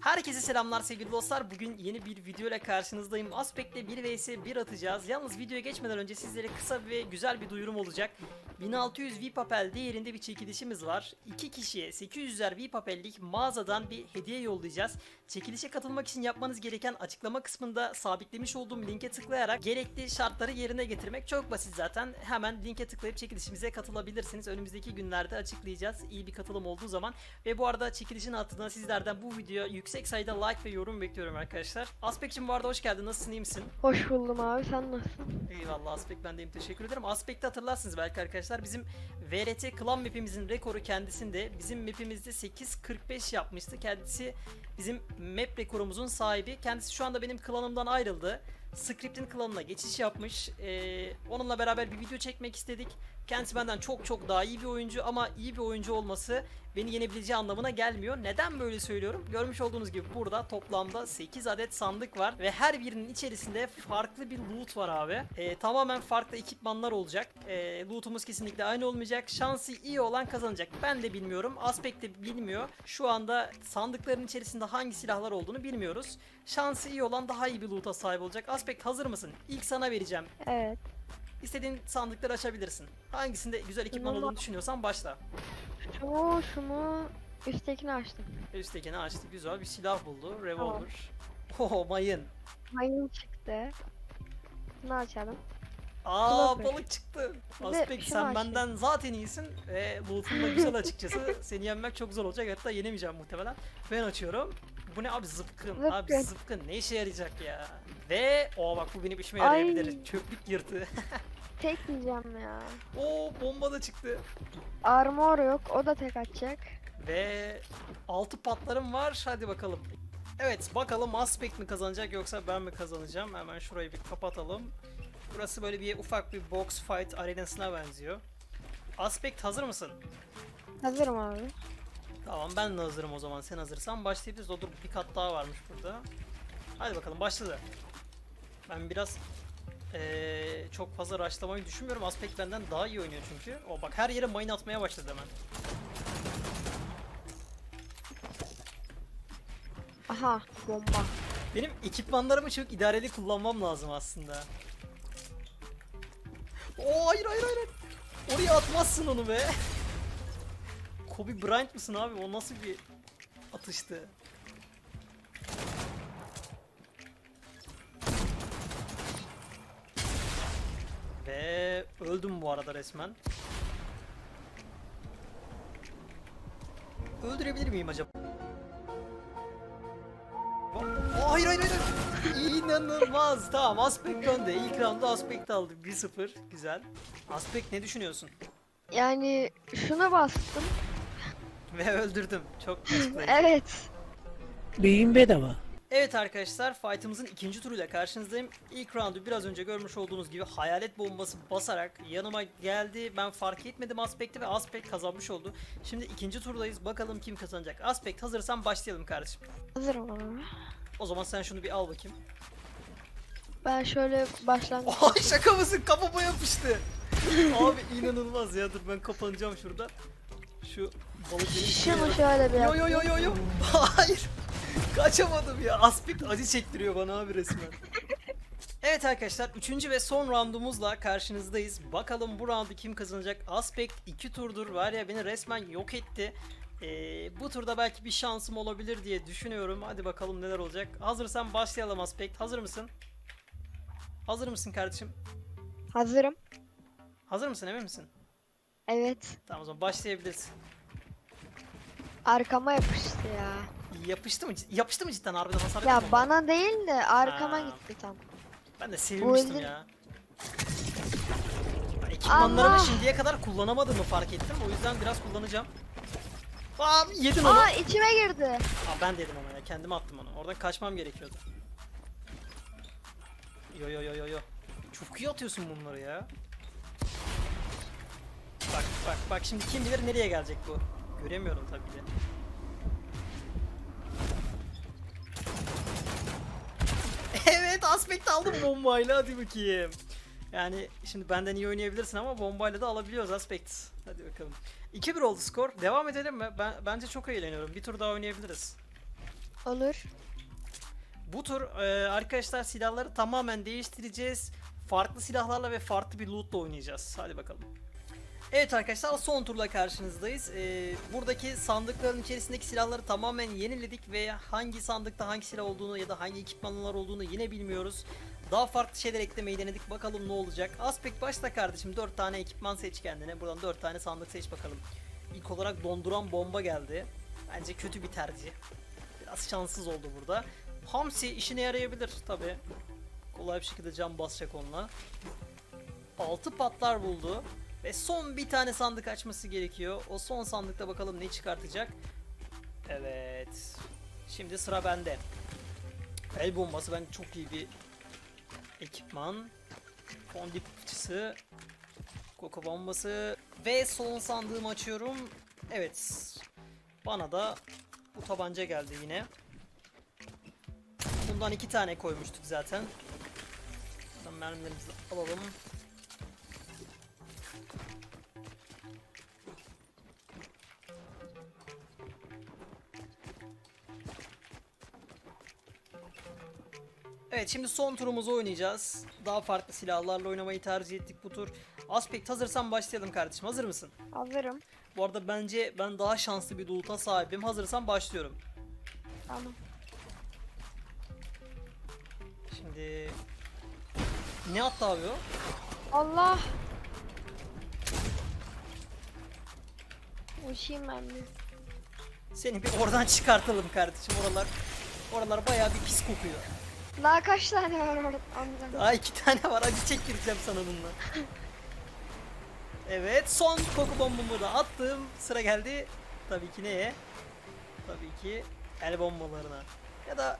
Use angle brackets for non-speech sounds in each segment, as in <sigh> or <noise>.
Herkese selamlar sevgili dostlar. Bugün yeni bir video ile karşınızdayım. Aspekt'te 1 vs 1 atacağız. Yalnız videoya geçmeden önce sizlere kısa ve güzel bir duyurum olacak. 1600 V-Papel değerinde bir çekilişimiz var. 2 kişiye 800'er V-Papel'lik mağazadan bir hediye yollayacağız. Çekilişe katılmak için yapmanız gereken açıklama kısmında sabitlemiş olduğum linke tıklayarak gerekli şartları yerine getirmek çok basit zaten. Hemen linke tıklayıp çekilişimize katılabilirsiniz. Önümüzdeki günlerde açıklayacağız. İyi bir katılım olduğu zaman. Ve bu arada çekilişin altına sizlerden bu videoya yüksek sayıda like ve yorum bekliyorum arkadaşlar. Aspek'cim bu arada hoş geldin. Nasılsın iyi misin? Hoş buldum abi sen nasılsın? Eyvallah Aspek ben deyim teşekkür ederim. Aspek'te hatırlarsınız belki arkadaşlar bizim VRT klan map'imizin rekoru kendisinde. Bizim map'imizde 8.45 yapmıştı. Kendisi bizim map rekorumuzun sahibi. Kendisi şu anda benim klanımdan ayrıldı. Script'in klanına geçiş yapmış. Ee, onunla beraber bir video çekmek istedik. Kendisi benden çok çok daha iyi bir oyuncu ama iyi bir oyuncu olması beni yenebileceği anlamına gelmiyor. Neden böyle söylüyorum? Görmüş olduğunuz gibi burada toplamda 8 adet sandık var ve her birinin içerisinde farklı bir loot var abi. Ee, tamamen farklı ekipmanlar olacak. Ee, lootumuz kesinlikle aynı olmayacak. Şansı iyi olan kazanacak. Ben de bilmiyorum. Aspekt de bilmiyor. Şu anda sandıkların içerisinde hangi silahlar olduğunu bilmiyoruz. Şansı iyi olan daha iyi bir loot'a sahip olacak. Aspekt hazır mısın? İlk sana vereceğim. Evet. İstediğin sandıkları açabilirsin. Hangisinde güzel ekipman olduğunu düşünüyorsan başla. Şunu şunu üsttekini açtım. Üsttekini açtı. Güzel bir silah buldu. Revolver. Oho mayın. Mayın çıktı. Bunu açalım. Aa Flopper. balık çıktı. Aspek sen açayım. benden zaten iyisin. Ve loot'un da güzel açıkçası. <laughs> Seni yenmek çok zor olacak. Hatta yenemeyeceğim muhtemelen. Ben açıyorum. Bu ne abi zıpkın. Abi Zıpkın. zıpkın ne işe yarayacak ya. Ve o bak bu benim işime Ay. yarayabilir. Çöplük yırtı. <laughs> Tek yiyeceğim ya. Oo bomba da çıktı. Armor yok o da tek atacak. Ve altı patlarım var. Hadi bakalım. Evet bakalım Aspect mi kazanacak yoksa ben mi kazanacağım? Hemen şurayı bir kapatalım. Burası böyle bir ufak bir box fight arenasına benziyor. Aspect hazır mısın? Hazırım abi. Tamam ben de hazırım o zaman. Sen hazırsan başlayabiliriz. O dur bir kat daha varmış burada. Hadi bakalım başladı. Ben biraz eee, çok fazla rushlamayı düşünmüyorum. Aspect benden daha iyi oynuyor çünkü. O bak her yere mine atmaya başladı hemen. Aha bomba. Benim ekipmanlarımı çok idareli kullanmam lazım aslında. Oo hayır hayır. hayır. Oraya atmazsın onu be. Kobe Bryant mısın abi? O nasıl bir atıştı? Öldüm bu arada resmen. Öldürebilir miyim acaba? Aa, hayır hayır hayır. İnanılmaz. Tamam Aspect önde. İlk roundda Aspect aldı. 1-0. Güzel. Aspect ne düşünüyorsun? Yani şuna bastım. Ve öldürdüm. Çok. <laughs> Evet. Beyin bedava. Evet arkadaşlar fight'ımızın ikinci turuyla karşınızdayım. İlk roundu biraz önce görmüş olduğunuz gibi hayalet bombası basarak yanıma geldi. Ben fark etmedim Aspect'i ve Aspect kazanmış oldu. Şimdi ikinci turdayız. Bakalım kim kazanacak. Aspect hazırsan başlayalım kardeşim. Hazırım abi. O zaman sen şunu bir al bakayım. Ben şöyle başlangıç. Oha şaka mısın? Kafama yapıştı. Abi inanılmaz ya. Dur ben kapanacağım şurada. Şu balık benim Şunu şöyle bir Yo yo yo yo yo. Hayır. Kaçamadım ya. Aspect acı çektiriyor bana abi resmen. Evet arkadaşlar 3. ve son roundumuzla karşınızdayız. Bakalım bu roundu kim kazanacak? Aspect 2 turdur var ya beni resmen yok etti. Ee, bu turda belki bir şansım olabilir diye düşünüyorum. Hadi bakalım neler olacak. Hazırsan başlayalım Aspect. Hazır mısın? Hazır mısın kardeşim? Hazırım. Hazır mısın emin misin? Evet. Tamam o zaman başlayabilirsin. Arkama yapıştı ya. Yapıştı mı? Yapıştı mı cidden harbiden hasar Ya mu? bana değil de arkama Ha. gitti tam. Ben de sevinmiştim ya. Ben Ekipmanlarımı Allah! şimdiye kadar kullanamadığımı fark ettim. O yüzden biraz kullanacağım. Aa yedin onu. Aa içime girdi. Aa, ben dedim ama ya kendime attım onu. Oradan kaçmam gerekiyordu. Yo yo yo yo yo. Çok iyi atıyorsun bunları ya. Bak bak bak şimdi kim bilir nereye gelecek bu. Göremiyorum tabii ki. Aspekt aldım bombayla hadi bakayım. Yani şimdi benden iyi oynayabilirsin ama bombayla da alabiliyoruz aspekt. Hadi bakalım. 2-1 oldu skor. Devam edelim mi? Ben, bence çok eğleniyorum. Bir tur daha oynayabiliriz. Olur. Bu tur e, arkadaşlar silahları tamamen değiştireceğiz. Farklı silahlarla ve farklı bir lootla oynayacağız. Hadi bakalım. Evet arkadaşlar son turla karşınızdayız. E, buradaki sandıkların içerisindeki silahları tamamen yeniledik ve hangi sandıkta hangi silah olduğunu ya da hangi ekipmanlar olduğunu yine bilmiyoruz. Daha farklı şeyler eklemeyi denedik. Bakalım ne olacak. Aspect başla kardeşim. 4 tane ekipman seç kendine. Buradan 4 tane sandık seç bakalım. İlk olarak donduran bomba geldi. Bence kötü bir tercih. Biraz şanssız oldu burada. Hamsi işine yarayabilir tabi. Kolay bir şekilde cam basacak onunla. 6 patlar buldu. Ve son bir tane sandık açması gerekiyor. O son sandıkta bakalım ne çıkartacak. Evet. Şimdi sıra bende. El bombası ben çok iyi bir ekipman. Fondip fıçısı. Koko bombası. Ve son sandığımı açıyorum. Evet. Bana da bu tabanca geldi yine. Bundan iki tane koymuştuk zaten. Mermilerimizi alalım. Evet şimdi son turumuzu oynayacağız. Daha farklı silahlarla oynamayı tercih ettik bu tur. Aspect hazırsan başlayalım kardeşim. Hazır mısın? Hazırım. Bu arada bence ben daha şanslı bir loot'a sahibim. Hazırsan başlıyorum. Tamam. Şimdi ne attı abi o? Allah. Uçayım ben bir. Seni bir oradan çıkartalım kardeşim. Oralar oralar bayağı bir pis kokuyor. Daha kaç tane var orada? Daha iki tane var. Acı çektireceğim sana bununla. Evet son koku bombumu da attım. Sıra geldi. Tabii ki neye? Tabii ki el bombalarına. Ya da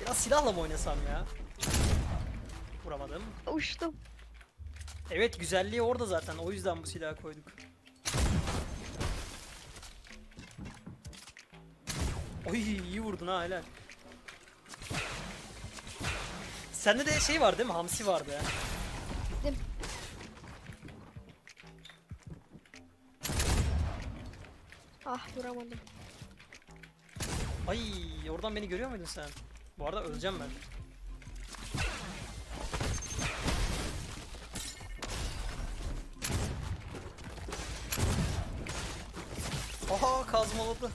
biraz silahla mı oynasam ya? Vuramadım. Uçtum. Evet güzelliği orada zaten. O yüzden bu silahı koyduk. Oy iyi vurdun ha helal. Sende de şey var değil mi? Hamsi vardı ya. Gittim. Ah vuramadım. Ay oradan beni görüyor muydun sen? Bu arada öleceğim ben. Aha kazmaladı.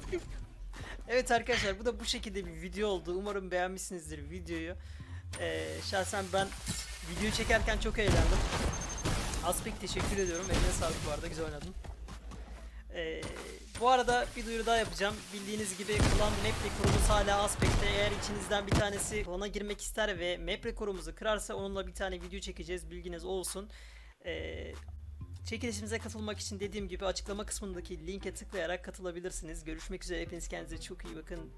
<laughs> evet arkadaşlar bu da bu şekilde bir video oldu. Umarım beğenmişsinizdir videoyu. Ee, şahsen ben videoyu çekerken çok eğlendim. Aspect teşekkür ediyorum. Eline sağlık bu arada güzel oynadın. Ee, bu arada bir duyuru daha yapacağım. Bildiğiniz gibi klan map rekorumuz hala Aspect'te. Eğer içinizden bir tanesi klana girmek ister ve map rekorumuzu kırarsa onunla bir tane video çekeceğiz. Bilginiz olsun. Ee, çekilişimize katılmak için dediğim gibi açıklama kısmındaki linke tıklayarak katılabilirsiniz. Görüşmek üzere. Hepiniz kendinize çok iyi bakın.